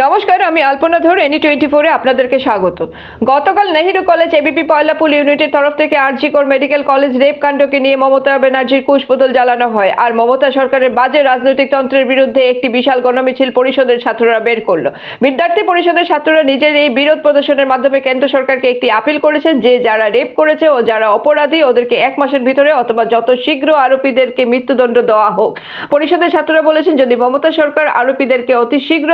নমস্কার, আমি আলপনা ধর এনি টোয়েন্টি ফোরে আপনাদেরকে স্বাগত। গতকাল নেহেরু কলেজ এবিপি পয়লাপুল ইউনিটের তরফ থেকে আরজিকর মেডিকেল কলেজ রেপ কাণ্ডকে নিয়ে মমতা ব্যানার্জির কুশপুতল জ্বালানো হয়। আর মমতা সরকারের বাজে রাজনৈতিক তন্ত্রের বিরুদ্ধে একটি বিশাল গণমিছিল পরিষদের ছাত্ররা বের করল। বিদ্যার্থী পরিষদের ছাত্ররা নিজের এই বিরোধ প্রদর্শনের মাধ্যমে কেন্দ্র সরকারকে একটি আপিল করেছেন যে, যারা রেপ করেছে ও যারা অপরাধী, ওদেরকে এক মাসের ভিতরে অথবা যত শীঘ্র আরোপীদেরকে মৃত্যুদণ্ড দেওয়া হোক। পরিষদের ছাত্ররা বলেছেন, যদি মমতা সরকার আরোপীদেরকে অতি শীঘ্র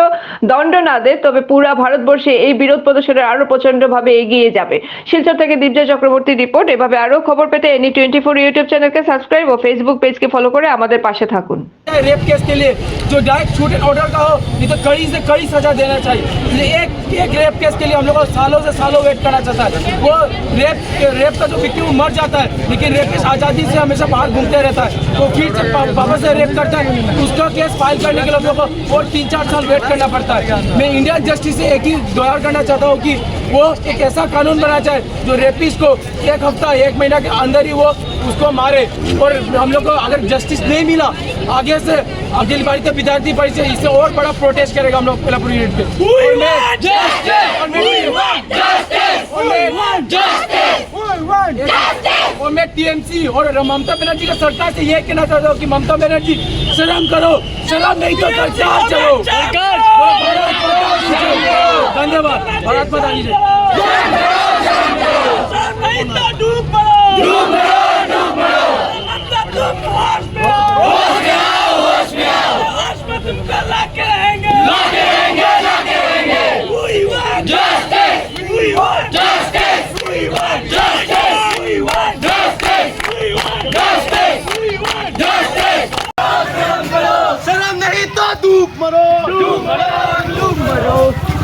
দণ্ড না দেয় তবে পুরা ভারতবর্ষে এই বিরোধ প্রদর্শনের আরো প্রচন্ড ভাবে এগিয়ে যাবে শিলচর থেকে দীপজয় চক্রবর্তীর রিপোর্ট এভাবে আরো খবর পেতে এনি টোয়েন্টি ফোর ইউটিউব চ্যানেলকে সাবস্ক্রাইব ও ফেসবুক পেজকে ফলো করে আমাদের পাশে থাকুন रेप केस के लिए जो डायरेक्ट शूट एंड ऑर्डर का हो नहीं तो कड़ी से कड़ी सजा देना चाहिए ये एक एक रेप केस के लिए हम लोग को सालों से सालों वेट करना चाहता है वो रेप रेप का जो विक्टिम मर जाता है लेकिन रेपिस्ट आज़ादी से हमेशा बाहर घूमते रहता है तो फिर से पा- वापस से रेप करता है उसका केस फाइल करने के लिए हम लोग को और तीन चार साल वेट करना पड़ता है मैं इंडियन जस्टिस से एक ही गुहार करना चाहता हूँ कि वो एक ऐसा कानून बना चाहे जो रेपिस्ट को एक हफ़्ता एक महीना के अंदर ही वो उसको मारे। और हम लोग को अगर जस्टिस नहीं मिला आगे से अखिल भारतीय विद्यार्थी परिषद इससे और बड़ा प्रोटेस्ट करेगा हम लोग कोल्हापुर यूनिट पे। और मैं और मैं टीएमसी और ममता बनर्जी का सरकार से ये कहना चाहता हूँ कि ममता बनर्जी शर्म करो। शर्म नहीं तो सरकार चलो। तो डूब मरो। डूब मरो। मरो।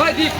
ওই দীপ